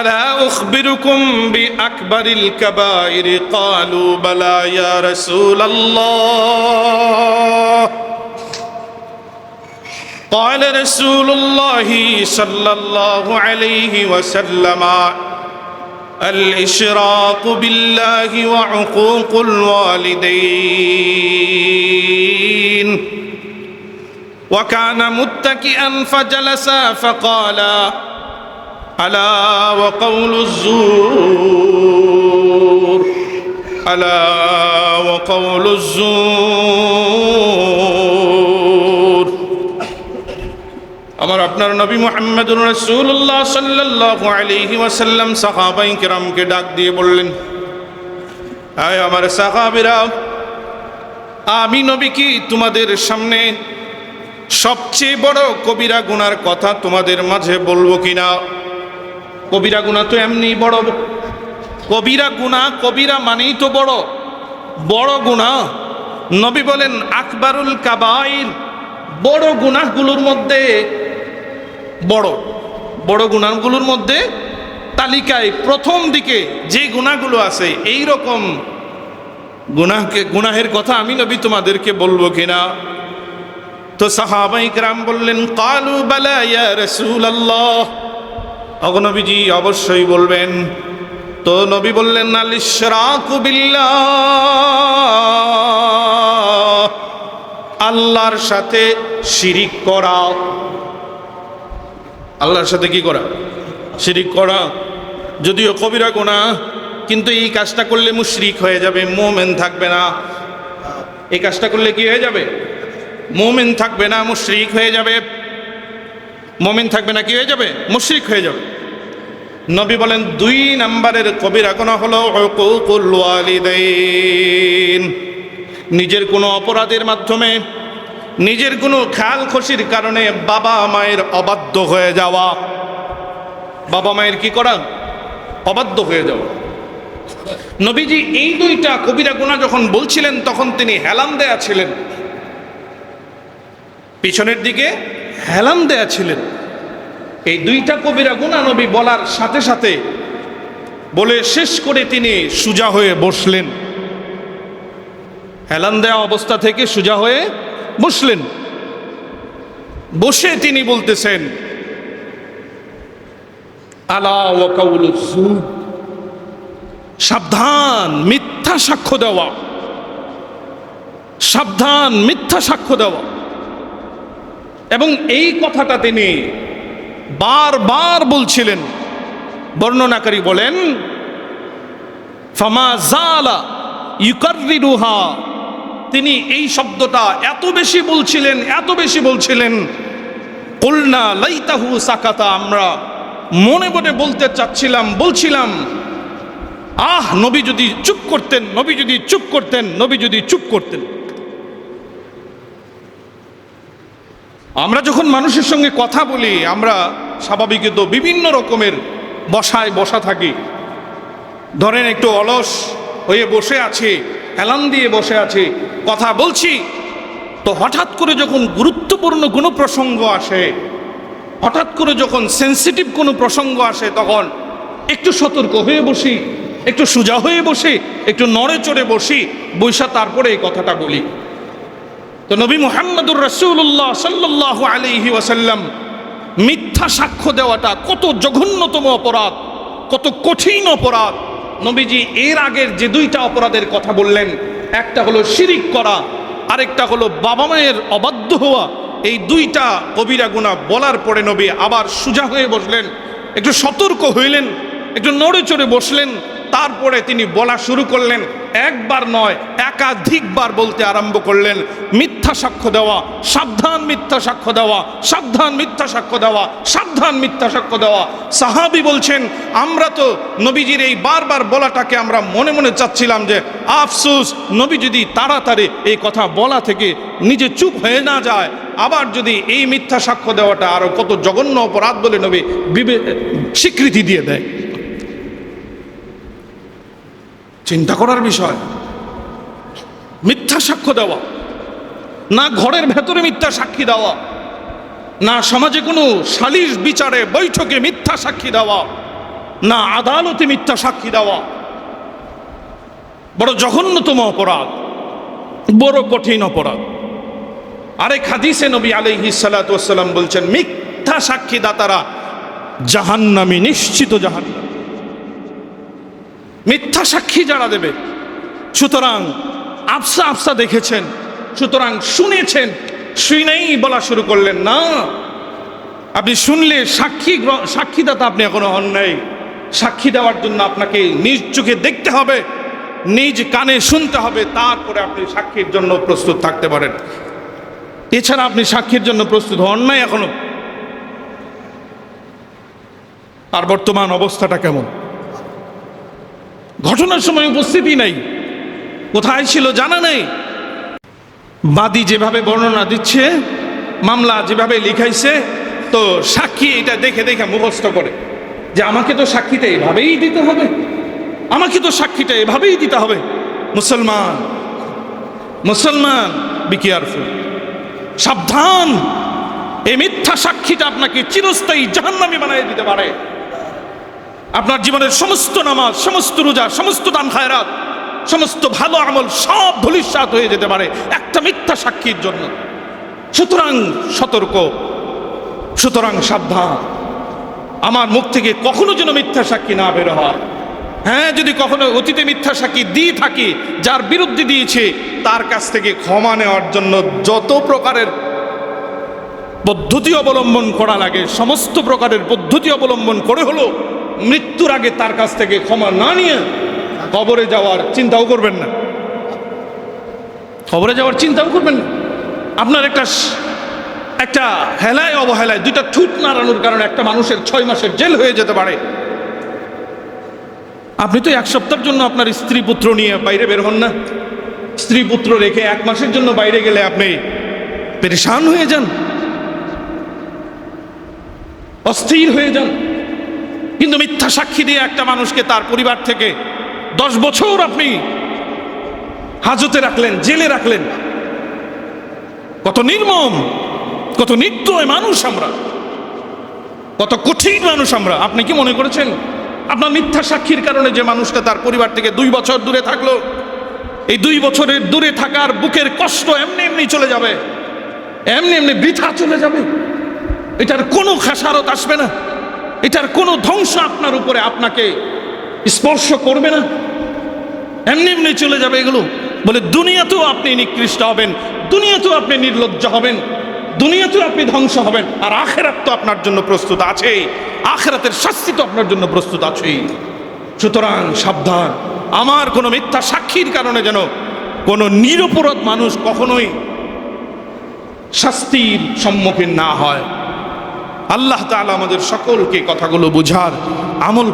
ألا أخبركم بأكبر الكبائر؟ قالوا بلى يا رسول الله. قال رسول الله صلى الله عليه وسلم الإشراق بالله وعقوق الوالدين. وكان متكئا فجلس فقال ألا وقول الزور ألا وقول الزور আমার আপনার নবী মোহাম্মদুর রসুল্লাহ সাল্লাহ আলহি ওয়াসাল্লাম সাহাবাই কেরামকে ডাক দিয়ে বললেন আয় আমার সাহাবিরা আমি নবী কি তোমাদের সামনে সবচেয়ে বড় কবিরা গুনার কথা তোমাদের মাঝে বলবো কিনা কবিরা গুণা তো এমনি বড় কবিরা গুণা, কবিরা মানেই তো বড়। বড় গুণা। নবী বলেন, আকবরুল কাবাইর। বড় গুনাহগুলোর মধ্যে বড়। বড় গুণাগুলোর মধ্যে তালিকায় প্রথম দিকে যে গুণাগুলো আছে এই রকম গুনাহকে গুনাহের কথা আমি নবী তোমাদেরকে বলব কিনা। তো সাহাবাই গ্রাম বললেন, কালু বালা ইয়া রাসূলুল্লাহ। অগনবীজি অবশ্যই বলবেন, তো নবী বললেন বিল্লাহ। আল্লাহর সাথে শিরিক করা। আল্লাহর সাথে কি করা? শিরিক করা। যদিও কবিরা গোনা কিন্তু এই কাজটা করলে মুশরিক হয়ে যাবে, মোমেন থাকবে না। এই কাজটা করলে কি হয়ে যাবে? মোমেন থাকবে না, মুশরিক হয়ে যাবে। মোমেন থাকবে না, কি হয়ে যাবে? মুশরিক হয়ে যাবে। নবী বলেন, দুই নাম্বারের কবিরা গোনা হলো নিজের কোনো অপরাধের মাধ্যমে, নিজের কোনো খেয়াল খুশির কারণে বাবা মায়ের অবাধ্য হয়ে যাওয়া। বাবা মায়ের কি করা? অবাধ্য হয়ে যাওয়া। নবীজি এই দুইটা কবিরা গুণা যখন বলছিলেন, তখন তিনি হেলান দেয়া ছিলেন। পিছনের দিকে হেলান দেয়া ছিলেন। এই দুইটা কবিরা গুণা নবী বলার সাথে সাথে বলে শেষ করে তিনি সুজা হয়ে বসলেন। হেলান দেওয়া অবস্থা থেকে সুজা হয়ে বসলেন। বসে তিনি বলতেছেন, আলা সাবধান, মিথ্যা সাক্ষ্য দেওয়া। সাবধান, মিথ্যা সাক্ষ্য দেওয়া। এবং এই কথাটা তিনি বারবার বলছিলেন। বর্ণনাকারী বলেন তিনি এই শব্দটা এত বেশি বলছিলেন, এত বেশি বলছিলেন, কলনা লাইতাহু সাকাতা। আমরা মনে মনে বলতে চাচ্ছিলাম, বলছিলাম, আহ, নবী যদি চুপ করতেন, নবী যদি চুপ করতেন, নবী যদি চুপ করতেন। আমরা যখন মানুষের সঙ্গে কথা বলি, আমরা স্বাভাবিকত বিভিন্ন রকমের বসায় বসা থাকি। ধরেন একটু অলস হয়ে বসে আছে, হেলান দিয়ে বসে আছে, কথা বলছি, তো হঠাৎ করে যখন গুরুত্বপূর্ণ কোনো প্রসঙ্গ আসে, হঠাৎ করে যখন সেন্সিটিভ কোনো প্রসঙ্গ আসে, তখন একটু সতর্ক হয়ে বসি, একটু সোজা হয়ে বসি, একটু নড়ে চড়ে বসি বৈশা তারপরে এই কথাটা বলি। তো নবী মোহাম্মদুর রসুল্লাহ সাল্লাহ আলিহি ওয়াসাল্লাম মিথ্যা সাক্ষ্য দেওয়াটা কত জঘন্যতম অপরাধ, কত কঠিন অপরাধ। নবীজি এর আগের যে দুইটা অপরাধের কথা বললেন, একটা হলো শিরিক করা, আরেকটা হলো বাবা মায়ের অবাধ্য হওয়া। এই দুইটা কবিরা গুণা বলার পরে নবী আবার সোজা হয়ে বসলেন, একটু সতর্ক হইলেন, একটু নড়ে চড়ে বসলেন, তারপরে তিনি বলা শুরু করলেন একবার নয়, একাধিকবার বলতে আরম্ভ করলেন, মিথ্যা সাক্ষ্য দেওয়া, সাবধান মিথ্যা সাক্ষ্য দেওয়া, সাবধান মিথ্যা সাক্ষ্য দেওয়া, সাবধান মিথ্যা সাক্ষ্য দেওয়া। সাহাবি বলছেন, আমরা তো নবীজির এই বারবার বলাটাকে আমরা মনে মনে চাচ্ছিলাম যে, আফসুস, নবী যদি তাড়াতাড়ি এই কথা বলা থেকে নিজে চুপ হয়ে না যায়, আবার যদি এই মিথ্যা সাক্ষ্য দেওয়াটা আরও কত জঘন্য অপরাধ বলে নবী বিবে- স্বীকৃতি দিয়ে দেয়। চিন্তা করার বিষয়। মিথ্যা সাক্ষ্য দেওয়া। না ঘরের ভেতরে মিথ্যা সাক্ষী দেওয়া। না সমাজে কোনো সালিশ বিচারে বৈঠকে মিথ্যা সাক্ষী দেওয়া। না আদালতে মিথ্যা সাক্ষী দেওয়া। বড় জঘন্যতম অপরাধ। বড় কঠিন অপরাধ। আরেক হাদিসে নবী আলাইহি সালাম বলছেন, মিথ্যা সাক্ষী দাতারা জাহান্নামী নিশ্চিত জাহান্নাম। মিথ্যা সাক্ষী যারা দেবে। সুতরাং আফসা আফসা দেখেছেন, সুতরাং শুনেছেন। শুনেই বলা শুরু করলেন, না, আপনি শুনলে সাক্ষী সাক্ষীদাতা আপনি এখনও হন নাই। সাক্ষী দেওয়ার জন্য আপনাকে নিজ চোখে দেখতে হবে, নিজ কানে শুনতে হবে, তারপরে আপনি সাক্ষীর জন্য প্রস্তুত থাকতে পারেন। এছাড়া আপনি সাক্ষীর জন্য প্রস্তুত হন নাই এখনও। আর বর্তমান অবস্থাটা কেমন? ঘটনার সময় উপস্থিতি নাই। কোথায় ছিল জানা নেই। বাদী যেভাবে বর্ণনা দিচ্ছে, মামলা যেভাবে লিখাইছে, তো সাক্ষী এটা দেখে দেখে মুখস্থ করে যে আমাকে তো সাক্ষীটা এভাবেই দিতে হবে। আমাকে তো সাক্ষীটা এভাবেই দিতে হবে। মুসলমান মুসলমান বি কেয়ারফুল সাবধান। এই মিথ্যা সাক্ষীটা আপনাকে চিরস্থায়ী জাহান্নামী বানিয়ে দিতে পারে। আপনার জীবনের সমস্ত নামাজ, সমস্ত রোজা, সমস্ত দান খায়রাত, সমস্ত ভালো আমল সব ধূলিসাৎ হয়ে যেতে পারে একটা মিথ্যা সাক্ষীর জন্য। সুতরাং সতর্ক, সুতরাং সাবধান। আমার মুখ থেকে কখনো যেন মিথ্যা সাক্ষী না বের হয়। হ্যাঁ যদি কখনো অতীতে মিথ্যা সাক্ষী দিয়ে থাকি, যার বিরুদ্ধে দিয়েছে, তার কাছ থেকে ক্ষমা নেওয়ার জন্য যত প্রকারের পদ্ধতি অবলম্বন করা লাগে, সমস্ত প্রকারের পদ্ধতি অবলম্বন করে হলো মৃত্যুর আগে তার কাছ থেকে ক্ষমা না নিয়ে কবরে যাওয়ার চিন্তাও করবেন না। কবরে যাওয়ার চিন্তাও করবেন না। আপনার একটা একটা হেলায় অবহেলায় দুইটা ঠুট নাড়ানোর কারণে একটা মানুষের ছয় মাসের জেল হয়ে যেতে পারে। আপনি তো এক সপ্তাহের জন্য আপনার স্ত্রী পুত্র নিয়ে বাইরে বের হন না। স্ত্রী পুত্র রেখে এক মাসের জন্য বাইরে গেলে আপনি পেরেশান হয়ে যান। অস্থির হয়ে যান। মিথ্যা সাক্ষী দিয়ে একটা মানুষকে তার পরিবার থেকে দশ বছর আপনি হাজতে রাখলেন, জেলে রাখলেন। কত নির্মম, কত নির্দয় মানুষ আমরা, কত কঠিন মানুষ আমরা। আপনি কি মনে করেছেন? আপনার মিথ্যা সাক্ষীর কারণে যে মানুষটা তার পরিবার থেকে দুই বছর দূরে থাকল, এই দুই বছরের দূরে থাকার বুকের কষ্ট এমনি এমনি চলে যাবে, এমনি এমনি বৃথা চলে যাবে। এটার কোনো খেসারত আসবে না। এটার কোনো ধ্বংস আপনার উপরে আপনাকে স্পর্শ করবে না। এমনি এমনি চলে যাবে এগুলো। বলে, দুনিয়াতেও আপনি নিকৃষ্ট হবেন, দুনিয়াতেও আপনি নির্লজ্জ হবেন, দুনিয়াতেও আপনি ধ্বংস হবেন, আর আখেরাত তো আপনার জন্য প্রস্তুত আছেই আখেরাতের শাস্তি তো আপনার জন্য প্রস্তুত আছেই সুতরাং সাবধান, আমার কোনো মিথ্যা সাক্ষীর কারণে যেন কোনো নিরপরাধ মানুষ কখনোই শাস্তির সম্মুখীন না হয়। আল্লাহ তালা আমাদের সকলকে কথাগুলো বুঝার আমল